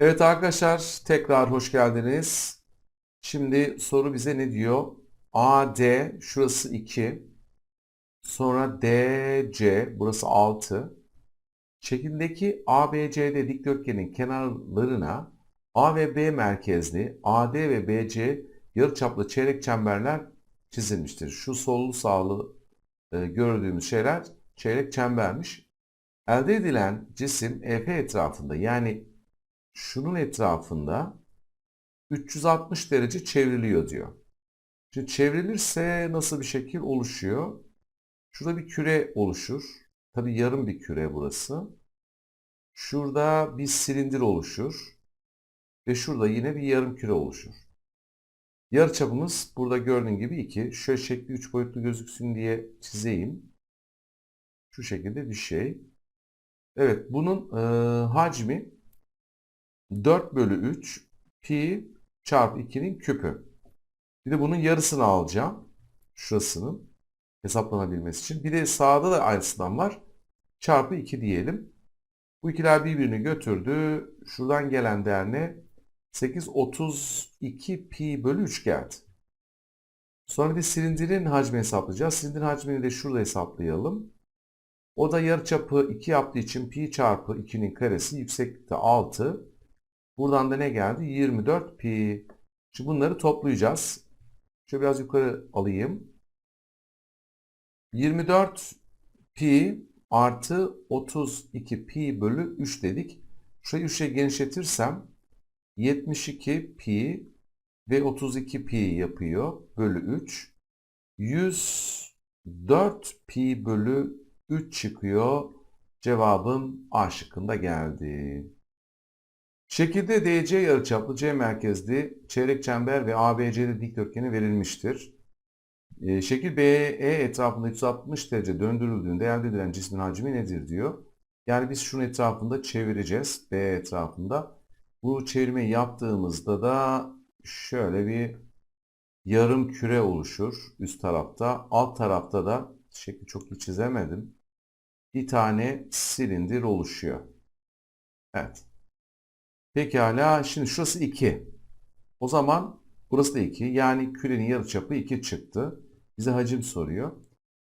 Evet arkadaşlar tekrar hoş geldiniz. Şimdi soru bize ne diyor? AD şurası 2. Sonra DC burası 6. Şekildeki ABCD dikdörtgenin kenarlarına A ve B merkezli AD ve BC yarıçaplı çeyrek çemberler çizilmiştir. Şu sollu sağlı e, gördüğümüz şeyler çeyrek çembermiş. Elde edilen cisim EF etrafında yani şunun etrafında 360 derece çevriliyor diyor. Şimdi çevrilirse nasıl bir şekil oluşuyor? Şurada bir küre oluşur. Tabii yarım bir küre burası. Şurada bir silindir oluşur. Ve şurada yine bir yarım küre oluşur. Yarıçapımız burada gördüğün gibi 2. Şöyle şekli 3 boyutlu gözüksün diye çizeyim. Şu şekilde bir şey. Evet bunun e, hacmi 4 bölü 3 pi çarpı 2'nin küpü. Bir de bunun yarısını alacağım. Şurasının hesaplanabilmesi için. Bir de sağda da aynısından var. Çarpı 2 diyelim. Bu ikiler birbirini götürdü. Şuradan gelen değer ne? 8 32 pi bölü 3 geldi. Sonra bir de silindirin hacmini hesaplayacağız. Silindirin hacmini de şurada hesaplayalım. O da yarıçapı 2 yaptığı için pi çarpı 2'nin karesi yükseklikte 6. Buradan da ne geldi? 24 pi. Şimdi bunları toplayacağız. Şöyle biraz yukarı alayım. 24 pi artı 32 pi bölü 3 dedik. Şurayı 3'e genişletirsem 72 pi ve 32 pi yapıyor bölü 3. 104 pi bölü 3 çıkıyor. Cevabım A şıkkında geldi. Şekilde DC yarıçaplı C merkezli çeyrek çember ve ABC'de dikdörtgeni verilmiştir. E, şekil BE etrafında 360 derece döndürüldüğünde elde edilen cismin hacmi nedir diyor. Yani biz şunun etrafında çevireceğiz. B etrafında. Bu çevirmeyi yaptığımızda da şöyle bir yarım küre oluşur üst tarafta. Alt tarafta da şekli çok iyi çizemedim. Bir tane silindir oluşuyor. Evet. Pekala şimdi şurası 2. O zaman burası da 2. Yani kürenin yarıçapı 2 çıktı. Bize hacim soruyor.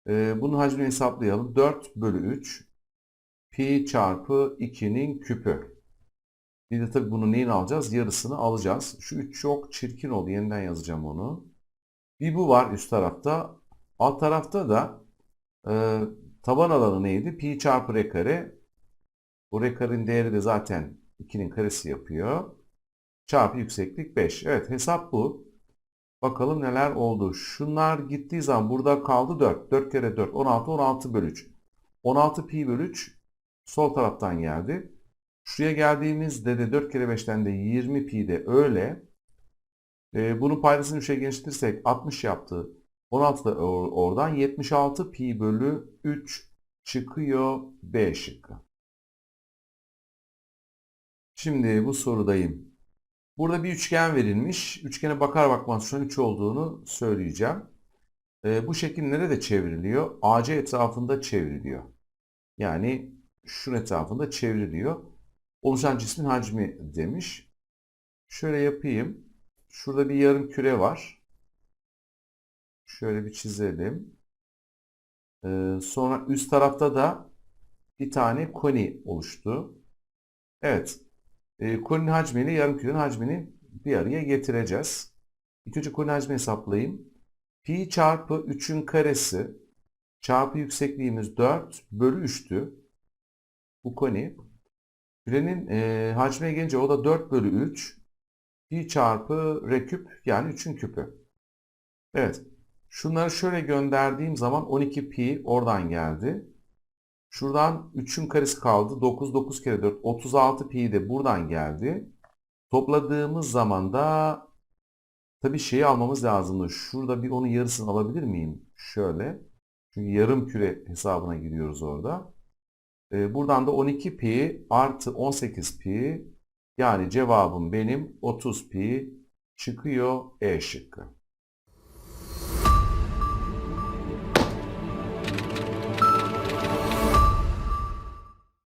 Ee, bunun hacmini hesaplayalım. 4 bölü 3 pi çarpı 2'nin küpü. Bir de tabii bunu neyin alacağız? Yarısını alacağız. Şu 3 çok çirkin oldu. Yeniden yazacağım onu. Bir bu var üst tarafta. Alt tarafta da e, taban alanı neydi? Pi çarpı r kare. Bu r karenin değeri de zaten 2'nin karesi yapıyor. Çarpı yükseklik 5. Evet hesap bu. Bakalım neler oldu. Şunlar gittiği zaman burada kaldı 4. 4 kere 4 16 16 bölü 3. 16 pi bölü 3 sol taraftan geldi. Şuraya geldiğimizde de 4 kere 5'ten de 20 pi de öyle. Ee, bunun paydasını 3'e genişletirsek 60 yaptı. 16 da or oradan 76 pi bölü 3 çıkıyor B şıkkı. Şimdi bu sorudayım. Burada bir üçgen verilmiş. Üçgene bakar bakmaz şu an 3 olduğunu söyleyeceğim. Ee, bu şekil nerede çevriliyor? AC etrafında çevriliyor. Yani şunun etrafında çevriliyor. Oluşan cismin hacmi demiş. Şöyle yapayım. Şurada bir yarım küre var. Şöyle bir çizelim. Ee, sonra üst tarafta da bir tane koni oluştu. Evet. E, koninin hacmini yarım kürenin hacmini bir araya getireceğiz. İlk önce koninin hacmini hesaplayayım. Pi çarpı 3'ün karesi çarpı yüksekliğimiz 4 bölü 3'tü. Bu koni. Kürenin e, hacmine gelince o da 4 bölü 3. Pi çarpı r küp yani 3'ün küpü. Evet. Şunları şöyle gönderdiğim zaman 12 pi oradan geldi. Şuradan 3'ün karesi kaldı. 9, 9 kere 4, 36 pi de buradan geldi. Topladığımız zaman da tabii şeyi almamız lazımdı. Şurada bir onun yarısını alabilir miyim? Şöyle. Çünkü yarım küre hesabına gidiyoruz orada. Ee, buradan da 12 pi artı 18 pi yani cevabım benim 30 pi çıkıyor E şıkkı.